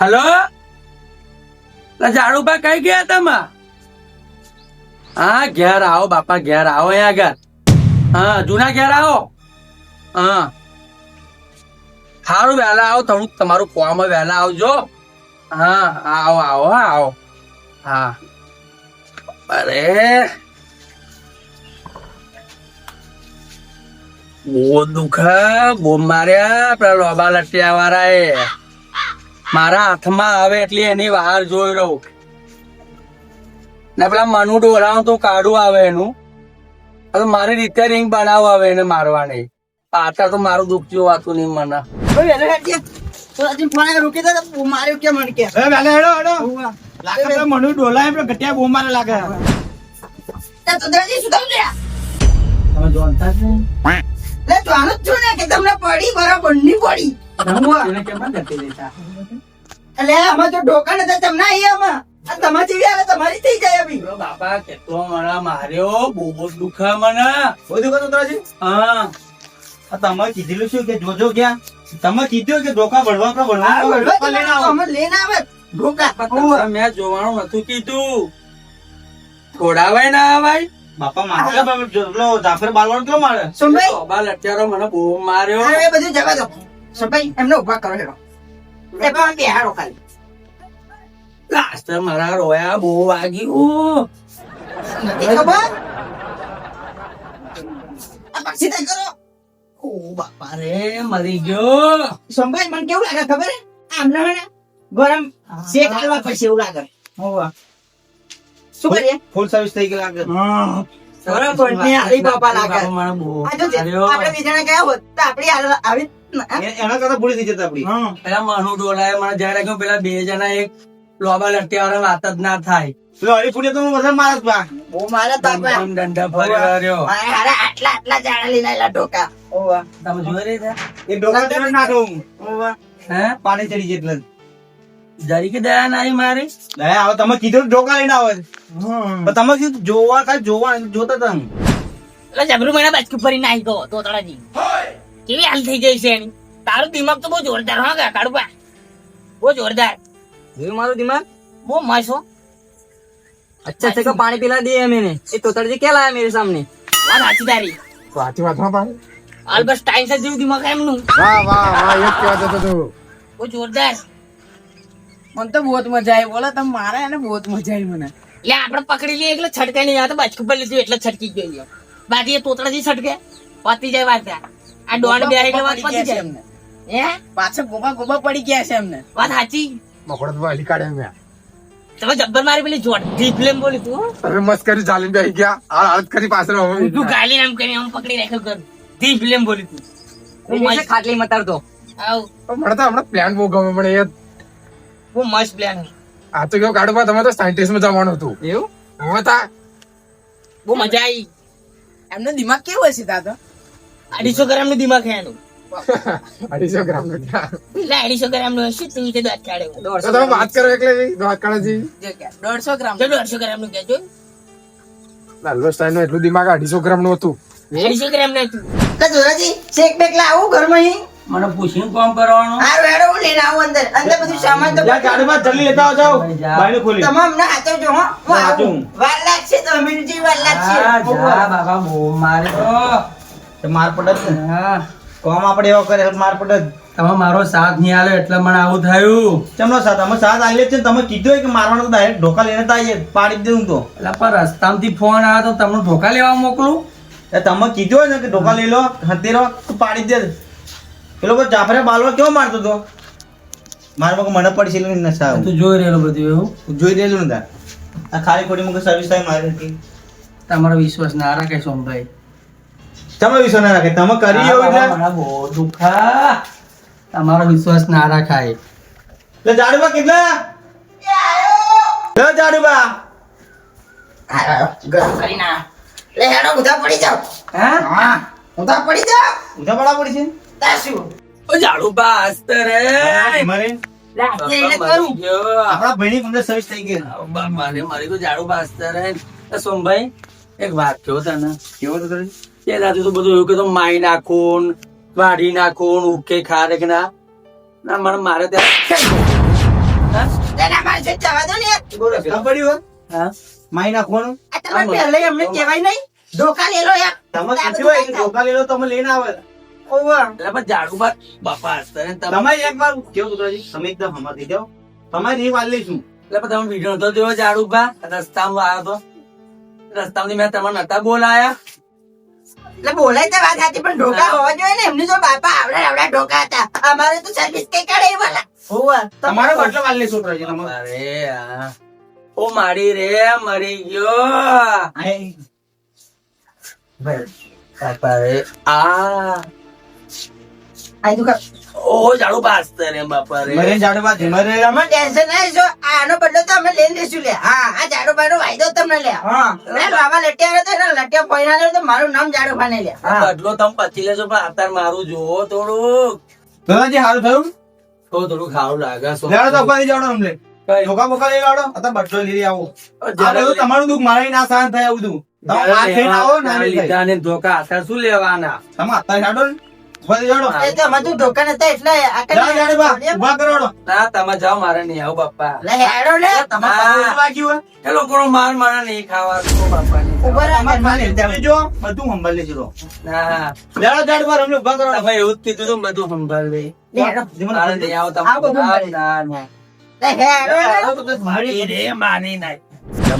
Hello? લા ઝાડુબા કઈ ગયા તમે? હા, ઘેર આવો, બાપા, ઘેર આવો, અહીંયા આગળ. હા, જૂના ઘેર આવો. હા. સારું વહેલા આવો, થોડુંક તમારું ફોર્મ વહેલા આવજો. હા, આવો આવો, હા આવો. હા. અરે. બહુ દુખા, બોમ માર્યા, પેલા લોબા લટિયા વાળા મારા હાથમાં આવે એટલે એની વાર જોઈ રહું. ને પેલા મનુ ડોરાનું તો કાઢું આવે એનું. મારી રીતે રિંગ બનાવ આવે એને મારવાની. પાછળ તો મારું દુઃખ જોવાતું નહીં મને. રોકી દે માર્યો કેમ કે? લાગે મનુ ડોલાય પેલો ગટિયા બહુ મારે લાગે. તે ચંદ્રજી શું થયું લે? તમે જોનતા જ નહીં? જાણું જ છું ને કે તમને પડી બરાબરની પડી. એને કેમ દેતા? એટલે આમાં તો ઢોકા નતા તમને અહીંયા આમાં. આ તમારી જેવી આવે તમારી થઈ જાય અભી. બાપા કેટલો મને માર્યો બહુ દુખે મને. બહુ કહો ઉતરાજી હા. આ તમે કીધેલું શું કે જોજો ક્યાં? તમે કીધું કે ઢોકા વળવા ભરવા વળવા લઈને આવો. અમે લઈને આવે. ઢોકા. પણ મેં જોવાનું નતું કીધું. થોડાવાય ના આવાય. બાપા મારે જાફર બાલવાનો કેવો મારે? સંભાઈ. બાલ અત્યારે મને બહુ માર્યો. બધું જવા દો. સંભાઈ એમને ઊભા કરો હેડો. પણ બેહાડો ખાલી લાસ્ટ મારા રોયા બહુ વાગ્યું નથી ખબર? પક્ષી તય કરો. ઓ બાપા રે મરી ગયો. સુનભાઈ મને કેવું લાગે ખબર? હે ને ગરમ શેક હાલવા પડશે એવું લાગે. હોવા. શું કરીએ? ફૂલ સર્વિસ થઈ ગઈ લાગે. બરાબર ને હરી બાપા લાગે. આપણે બીજાને ગયા હોત તો આપણી હાલ- આવી એના કરતા ભૂલી થઈ જતા આપડી. પેલા મનુ ડોલાએ મને જયારે કહ્યું પેલા બે જણા એક લોબા લટ્યા વાત જ ના થાય. તો વધારે બા. બહુ બાપા દંડા ફર્યો આટલા આટલા જાડા ઢોકા. ઓવા તમે જોઈ રહી હતા એ ડોકા જોડે નાખું ઓવા હે? પાણી ચડી જાય જરી કે દયા નાઈ મારી? હે હવે તમે કીધું ઢોકા લઈને આવે. પણ તમે કીધું જોવા કઈ જોવા જોતા તમે એટલે જબરું મને બાજકુ ફરી નાઈ ગયો તોતડાજી કેવી હાલ થઈ ગઈ એની? તારું દિમાગ તો બહુ જોરદાર હા કા બહુ જોરદાર. જોયું મારું દિમાગ? બહુ મસ્ત અચ્છા છે પાણી પીલા દે મેને એ તોતરજી કે લાયા મેરે સામે? વાત સાચી તારી. સાચી વાત હા ભાઈ આલ્બસ ટાઈમ સે જેવું દિમાગ એમનું. વાહ વાહ વાહ એક કહેવા જતો તો બહુ જોરદાર. મને તો બહુ મજા આવી. બોલો તમે મારા એને બહુ મજા આવી મને. એટલે આપણે પકડી લઈએ એટલે છટકાઈ નહીં. આ તો બાજકુ પર લીધું એટલે છટકી ગયો બાકી એ તોતરાજી છટકે. પતી જાય વાત આ દોઢ બે એટલે વાત પતી જાય. એમને. હે? પાછળ ગોબા ગોબા પડી ગયા છે એમને. વાત સાચી? મકોડો તો હલી કાઢે મેં તમે જબ્બર મારી પેલી જોડી ફિલ્મ બોલી તું હવે મસ્કરી ચાલી બેહી ગયા. આ હાલત કરી પાછળ હવે. તું ગાલી આમ કરી આમ પકડી રાખ્યો કર ધી ફિલ્મ બોલી તું. હું મસ્ત. ખાટલી મતારતો આવ. મને હમણાં પ્લાન બહુ ગમે મને એ હું મસ્ત પ્લાન આ તો કેવો કાઢો તમે તો સાયન્ટિસ્ટમાં જવાનું હતું. એવું? હવે તા બહુ મજા આવી એમનો દિમાગ કેવો હશે તા તો અઢીસો ગ્રામનું દિમાગ છે એનું. અઢીસો ગ્રામનું એટલે અઢીસો ગ્રામનું હશે તું તે દાંત કાઢે. તો તમે વાત કરો એટલે જે કે દોઢસો ગ્રામ. જો દોઢસો ગ્રામનું કહેજો. લાલ્લો સ્ટાઈલનું એટલું દિમાગ અઢીસો ગ્રામનું હતું અઢીસો ગ્રામનું હતું. એટલે જોરાજી શેક બેક લાવું ઘરમાં મને પૂછીને કોમ કરવાનું? આ વેડો હું લઈને આવું અંદર. અંદર બધું સામાન તો ગાડીમાં જલ્દી લેતા આવો બાયણું ખોલી. તમે અમને હાચવજો હો. હું આવું. વાર લાગશે તો મિનિટી વાર લાગશે. હા, બાબા બહુ માર્યો તો માર પડત ને. હા. કોમ આપણે એવો કરે માર પડત તમે મારો સાથ નહીં આલ્યો એટલે મને આવું થયું. ચમનો સાથ? અમે સાથ આલીએ જ છે તમે કીધું કે મારવાનો તો ડાયરેક્ટ ઢોકા લઈને તો આવીએ પાડી દઉં તો. એટલે પણ રસ્તામાંથી ફોન આવ્યો તો તમને ઢોકા લેવા મોકલું? એ તમે કીધું હોય ને કે ઢોકા લઈ લો હતી રહો તો પાડી દે. પેલો કોઈ જાફરે બાલવા કેવો મારતો તો? મારા મગ મને પડી છે નશા તું જોઈ રહેલો બધું એવું. જોઈ દેજો ને તાર. આ ખાલી ખોટી મગ સર્વિસ થાય મારી હતી. તમારો વિશ્વાસ ના રાખે સોમભાઈ. તમે વિશ્વાસ ના રાખે. તમે કરી એવું એટલે બહુ દુખા તમારો વિશ્વાસ ના રાખાય. લે જાડુબા કેટલા? લે જાડુબા. ગરમ કરીને આ. લે હેડો ઉધા પડી જાઓ. હા? હા ઉધા પડી જાઓ. ઉધા પડા પડી છે? તા ઓ ઝાડુ બા રે. મારે. આપણા થઈ ગઈ. તો ઝાડુ બાસ્તર રે. સોમભાઈ એક વાત કહો તને. કેવો તો તે દાદુ તો બધું એવું કે તો માઈ નાખું વાઢી નાખું ઉકે ખારે ના. ના મને મારે ત્યાં માઈ નાખવાનું? પહેલા અમને કહેવાય નહીં? ધોકા લેલો યાર તમે આ હોય ધોકા લેલો તમે લઈને આવે. તમે એક વાર કેવું કુતરાજી? તમે એકદમ હમા થઈ જાઓ. તમારી એ વાત લઈશું. એટલે તમે વીડિયો તો જોયો ઝાડુ પર? રસ્તામાં આવ્યો તો? રસ્તામાંથી મેં તમને નતા બોલાયા. એટલે બોલાય તો વાત હતી પણ ઢોકા હોવા જોઈએ ને? એમની તો બાપા આવડા આવડા ઢોકા હતા. અમારે તો સર્વિસ કઈ કાઢે વાલા. તમારો બદલો વાત લઈશું કુતરાજી તમારો. અરે ઓ મારી રે મરી ગયો. આય. બાપા રે આ. આ તો ઓ ઝાડુ પર હસતા બાપા રે. મરે જાડે બા મરે તમે ટેન્શન ના લેશો આનો બદલો તો અમે લઈ લઈશું લે. હા આ જાડો બાડો વાયદો તમને લે. હા. લે બાબા લટિયા હતો ને લટિયા પોઈના લે તો મારું નામ જાડો ભાને લે. બદલો તમે પછી લેજો પણ અત્યારે મારું જોવો થોડુંક. દાદાજી હારું થયું? થોડું થોડું ખાવું લાગે છે. તો જાવડો અમને? ધોકા બોકા લઈ લાવડો અત્યારે બદલો લઈ આવો. તમારું દુઃખ મારે ના સહન થાય એવું બધું. તમે આ થઈને આવો ને લીધા ને ધોકા અત્યારે શું લેવાના? તમે અત્યારે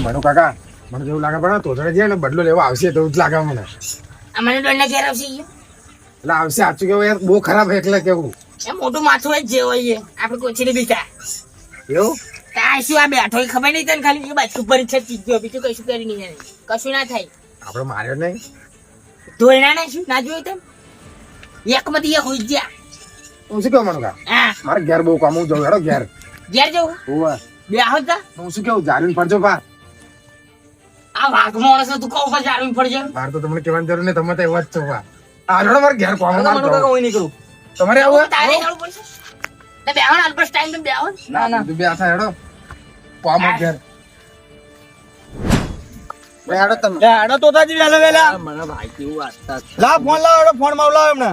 માની કાકા મને જેવું લાગે પણ તો બદલો લેવા આવશે તો લાગે મને. મને દોડને ઘેર આવશે. એટલે આવશે સાચું કેવું યાર બહુ ખરાબ એટલે કેવું? એ મોટું માથું જ જે હોય આપડે કોચી કોચીને બીતા એવું આ શું આ બેઠો ખબર નહીં તને ખાલી? બાજુ ઉપર છે? ચીજો બીજું કશું કરી નહીં કશું ના થાય. આપણે માર્યો નહીં? ધોરણા ના શું? ના જોયું તેમ એક માંથી એક હોય હું શું કેવું મારું હા. મારે ઘેર બહુ કામ હું જવું હેડો ઘેર. ઘેર જવું હોવે. બે હતા હું શું કેવું જારીને પડજો પા આ વાઘ માણસ તું કહું પર જાળવી પડશે મારે તો તમને કહેવાની જરૂર નહીં તમે તો એવા જ છો પા આ હેડો મારે ઘેર કોમ મનુ કાકા હું નીકળું તમારે આવું તારે જવું પડશે? ને બે આવો અલ્પસ ટાઈમ તો બે આવો ના ના તું બે હાથા હેડો કોમ ઘેર. હેડો તમે. હેડો તો તાજી વેલા વેલા મને ભાઈ કેવું વાંચતા લા ફોન લાવો હેડો ફોનમાં લાવો એમને.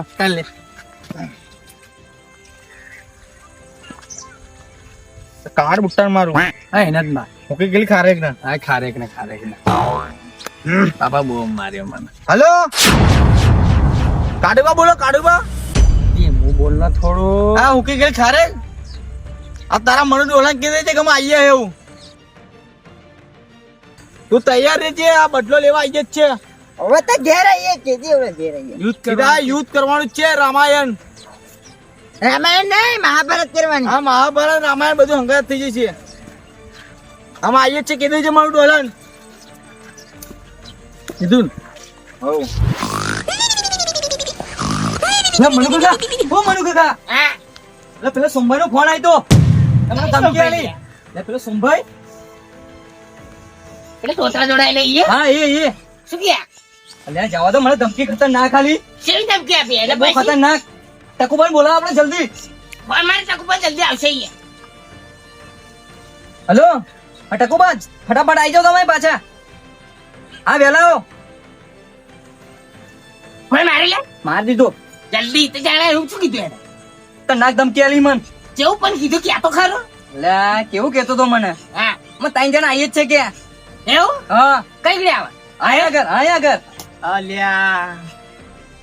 કાર બુટ્ટાર મારું. હા એને જ માર મૂકી ગયેલી ખારેક ને હા ખારેક ને ખારેક ને બાપા બહુ માર્યો મને. હલો? કાડુબા બોલો કાડુબા એ હું બોલના થોડો. હા મૂકી કે ખારે? આ તારા મને ડોલા કીધે છે કે અમે આવીએ એવું. તું તૈયાર રહેજે આ બદલો લેવા આવીએ જ છે. હવે તો ઘેર આવીએ કેદી હવે ઘેર આઈએ. યુદ્ધ કરવા યુદ્ધ કરવાનું જ છે રામાયણ. રામાયણ નહીં મહાભારત કરવાની. હા મહાભારત રામાયણ બધું હંગાત થઈ જશે. આમાં આવીએ જ છે દે છે મારું ડોલન કીધું ને? મનુ કાકા ઓ મનુ કાકા હા એટલે પેલો સોમભાઈ નો ફોન આવ્યો તમને ધમકી આલી લે પેલો સોમભાઈ. એટલે તોતરા જોડાય ઈએ. હા એ એ. શું ક્યાં અલ્યા જવા દો મને ધમકી ખતરનાક આલી કેવી ધમકી આપી? એટલે બહુ ખતરનાક. ટકુભાઈ બોલાવો આપણે જલ્દી. ફોન મારે ચકુ જલ્દી આવશે ઈએ હલો? હા ટકુબાજ ફટાફટ આવી જાઓ તમે પાછા. હા વેલા આવો. મારી લે? માર દીધો. જલ્દી તે જાણે એવું શું કીધું એને? ખતરનાક ધમકી આલી મન. જેવું પણ કીધું ક્યાં તો ખરો? લે કેવું કેતો તો મને? હા. મને ત્રણ જણા આવીએ જ છે કે. એવું? હા. કઈ ગયા આવા? આયા ઘર આયા ઘર અલ્યા.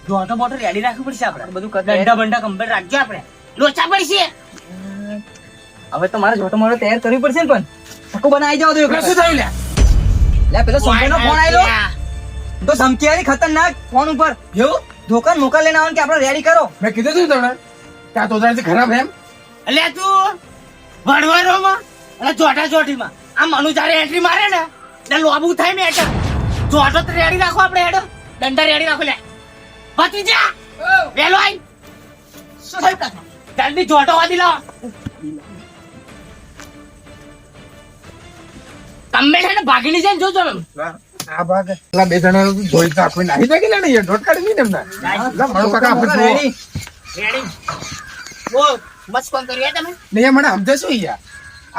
જોટો બોટો રેડી રાખવું પડશે આપણે. બધું દંડા બંડા કમ્પ્લીટ રાખજો આપણે. લોચા પડશે. હવે તો મારે જોટો મોટો તૈયાર કરવી પડશે ને પણ. ટકુબાને બનાવી જાવ તો એક શું થયું લે? લે પેલો સોમભાઈ ફોન આવ્યો તો ધમકી આલી ખતરનાક ફોન ઉપર. એવું? દુકાન મોકલ લઈને આવવાનું કે આપણે રેડી કરો. મેં કીધું તું તમને કે આ તોતડે ખરાબ એમ. અલ્યા તું વડવારોમાં અને જોટા જોટીમાં આ મનુ જારે એન્ટ્રી મારે ને એટલે લોબુ થાય ને એટલે જોટો તો રેડી રાખો આપણે હેડો. દંડા રેડી રાખો લે. પતી જા. વેલો આઈ. શું થયું કાકા? જલ્દી જોટો વાદી લાવો. તમે છે ને ભાગીની છે ને જોજો એમ. આ ભાગ પેલા બે જણા ધોઈ તો આખું નાહી દે કે ઢોટ કાઢી નહીં એમને મારો કાકા આપણે રેડી રેડી બોલ બસ કોણ કરીએ તમે? નહીં મને સમજે શું યાર.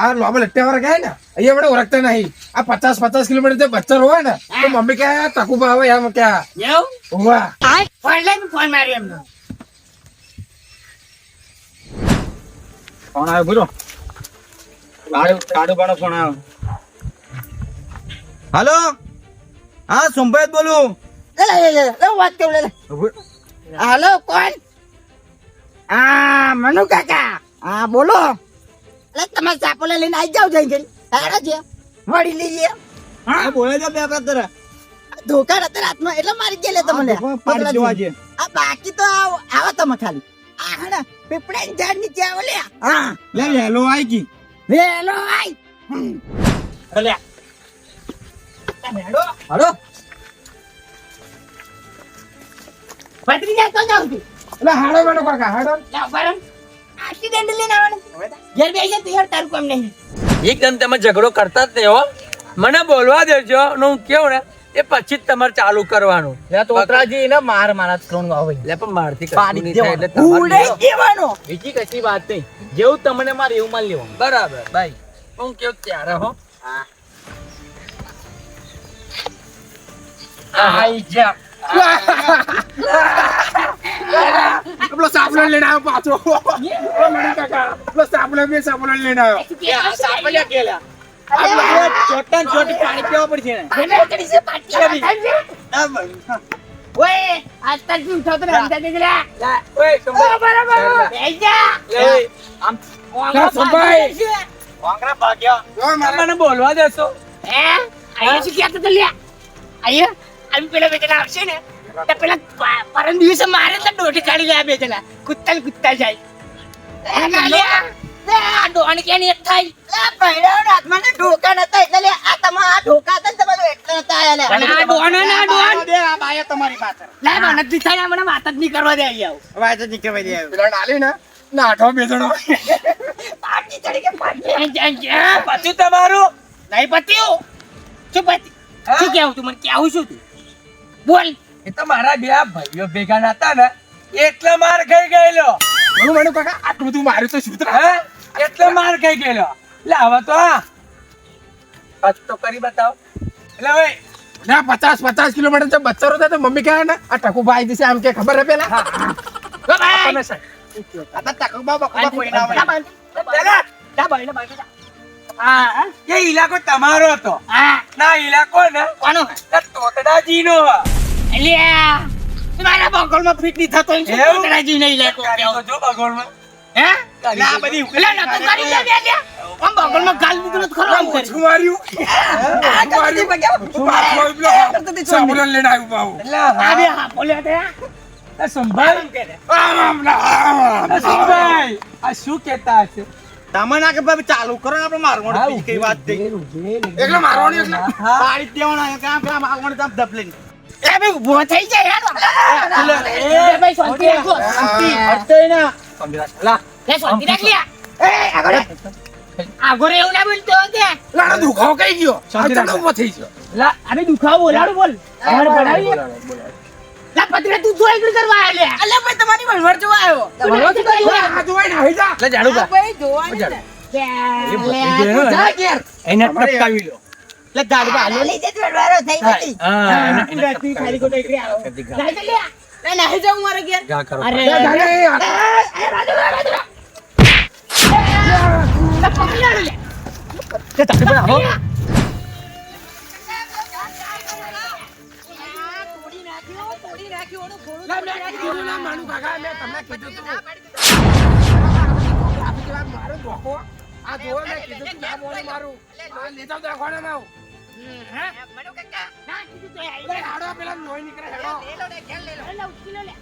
આ લોબલ લટ્ટા ગયા ને? અહીંયા મને ઓળખતા નહીં. આ પચાસ પચાસ કિલોમીટર જે બચ્ચર હોય ને. તો મમ્મી કે તકુ આવે એમ ક્યાં એવું? વાહ ફોન લઈ ફોન માર્યો એમને. ફોન આવ્યો બોલો. કાડુ પણ ફોન આવ્યો. હાલો હા સોમભાઈ બોલું. વાત કરું લે હાલો કોણ? હા મનુ કાકા. હા બોલો. એટલે તમે ચાપોલા લઈને આવી જાવ જઈ જઈ હારા છે મળી લઈએ હા? બોલે છે બે કતર ધોકા હતા રાતમાં એટલે મારી ગયેલે તમને. આ બાકી તો આવ- આવો તમે ખાલી. આ હે પીપળા ઝાડ નીચે આવો લે. હા લે હેલો આઈ ગઈ. હેલો આઈ. હાલો. પતરી જાય તો જાઉં છું. એટલે હાડો બેડો કાકા હાડો લા બરમ આટલી લઈને આવવાનું ઘેર બેસી તૈયાર તારું કામ નહીં. એકદમ તમે ઝઘડો કરતા જ નહીં હો. મને બોલવા દેજો ને હું કેવું ને એ પછી જ તમારે ચાલુ કરવાનું. તોતરાજી ને માર મારા ત્રણ આવે એટલે પણ મારથી કશું નહીં થાય એટલે તમારે દેવાનો. બીજી કશી વાત નહીં. જેવું તમને મારે એવું માન લેવાનું. બરાબર ભાઈ હું કેવું ત્યારે હો. આઈ જા પેલો સાપલો લઈને આવ્યો પાછો કાકા પેલો સાપલો બે સાપલો લઈને આવ્યો ચોટન ચોટી પાણી પીવા પડશે ઓય આજ તક તું ઉઠાવતો ને સમજા દેજે લે ઓય સંભાળ. બેસી જા એ, આમ લા, સંભાઈ. વાંગરા ભાગ્યા મને બોલવા દેશો. હે? અહીંયા શું કહેતો તો લ્યા? અહીંયા? આવી પેલા બે જણા આવશે ને તો પેલા પરમ દિવસે મારે તો દોઢી કાઢી લે આ કુત્તા કુત્તા જાય. હે કાલિયા? લે, આ. ડોહાને ક્યાંની એક થાય. ભૈરવ રાતમાં ને ઢોકા નતા એટલે લે આ તમારા આ ઢોકા હતા ને એટલે નતા આયા લે. આ ડોહાને ને આ દે આ બાયા તમારી પાછળ. લે મને જ મને વાત જ નહીં કરવા દે વાત જ નીકળવા દે પેલા નાલી ને નાઠો બે પાટી ચડી કે પાટી. પછી તમારું? નહીં પત્યું? શું પતિ શું કેવું તું? મને કેવું શું તું? બોલ. એ તો મારા બે ભાઈઓ ભેગા નતા ને એટલે માર ખાઈ ગયેલો. હું મને કાકા આટલું બધું માર્યું તો સૂત્ર હે? એટલે માર ખાઈ ગયેલો. એટલે હવે તો હા. પાછું તો કરી બતાવ. એટલે હવે. ના પચાસ પચાસ કિલોમીટર જો બચ્ચરો થાય તો મમ્મી કહે ને આ ટકુ ભાઈ દિશે આમ કે ખબર હે પેલા? આ એ ઇલાકો તમારો હતો. હા. ના ઇલાકો ને. કોનો? આ તોતડાજીનો. અલ્યા મારા બગલમાં ફિટ નહીં થતો એમ શું એવું? કોતરાજી નહીં લેતો કાઢી તો જો બગોળમાં. હે? કાઢી તો બધી એટલે નતો કરી દે બે લે આમ બગલમાં ગાલ દીધું ને ખરો આમ કરી. માર્યું. શું માર્યું. પેલો સાબુરાન આવ્યું બાબુ આ બે હા બોલ્યા તે આ સંભાળ. આમ આમ ના, આમ આમ. આ સંભાળ. આ શું કહેતા હશે? તમે ના કે ભાઈ ચાલુ કરો ને આપણે મારવાનો બીજી કઈ વાત નહીં એટલે મારવાની એટલે હા. પાડી દેવાનો કામ કામ તમ મારવાનું તો આમ ધપ લઈને. એ બે ઊભો થઈ જાય યાર એ ભાઈ શાંતિ રાખો શાંતિ. હટતોય ના. લા, એ શાંતિ રાખ લ્યા એ આગળ. આગળ એવું ના બોલતો કે? લાડો દુખાવો કઈ ગયો? અચાનક ઊભો થઈ ગયો. લા, અબે દુખાવો બોલાડું બોલ લા પતરે તું જો એકલું કરવા આયા લે ભાઈ તમારી વળવડ જોવા આવ્યો. બોલો તો કરી આ જોવાય ને આવી જા. લે, ઝાડુ કા. ભાઈ જોવાની ને. લે, લે. એને ટપકાવી લો એટલે ગાડી પર હાલ્યો લીધે જ વળવારો થઈ ગઈ. હા, એને- એને ખાલી ખોટી એકલી આવો. ટપકાવી જા, લે. લે, નાહી જાઉં મારે ઘેર. અરે એ જાણે લે, પકડી લાડુ લે. તે ચાકુ પર આવો. મેં કીધું ના માનું કાકા મેં તમને કીધું તું આ પેલા મારો ધોકો આ જોવો મેં કીધું તું ના બોલે મારું આ લઈ જાઓ દવાખાનામાં આવું. હા? ના, કીધું તો લે, હાડો પેલા લોહી નીકળે હેડો લે, લે, ઉચકી લો લે.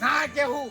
ના કેવું